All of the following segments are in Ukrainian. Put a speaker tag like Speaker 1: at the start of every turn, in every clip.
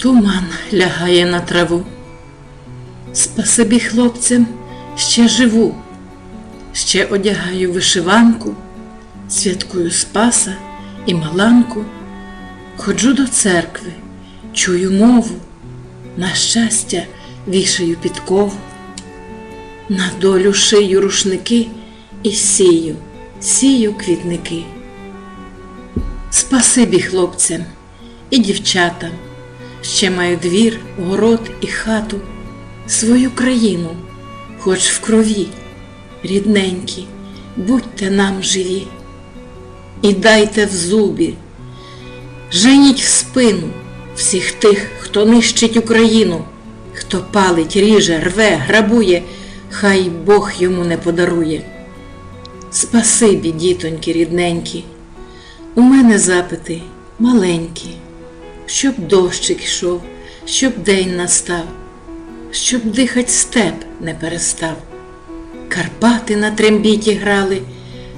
Speaker 1: Туман лягає на траву. Спасибі хлопцям ще живу, ще одягаю вишиванку, святкую Спаса і Маланку, ходжу до церкви, чую мову, на щастя вішаю підкову, на долю шию рушники і сію, сію квітники. Спасибі хлопцям і дівчатам, ще маю двір, город і хату, свою країну, хоч в крові, рідненькі, будьте нам живі. І дайте в зубі, женіть в спину всіх тих, хто нищить Україну, хто палить, ріже, рве, грабує, хай Бог йому не подарує. Спасибі, дітоньки рідненькі, у мене запити маленькі, щоб дощик йшов, щоб день настав, щоб дихать степ не перестав. Карпати на трембіті грали,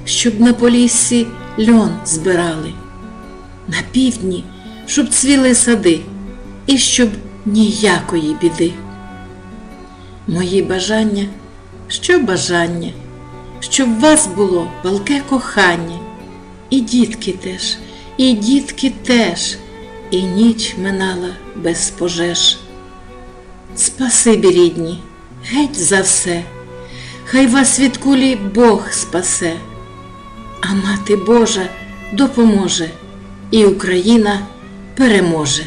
Speaker 1: щоб на поліссі льон збирали, на півдні, щоб цвіли сади, і щоб ніякої біди. Мої бажання, що бажання, щоб в вас було палке кохання, і дітки теж, і дітки теж, і ніч минала без пожеж. Спасибі, рідні, геть за все, хай вас від кулі Бог спасе, а мати Божа допоможе, і Україна переможе.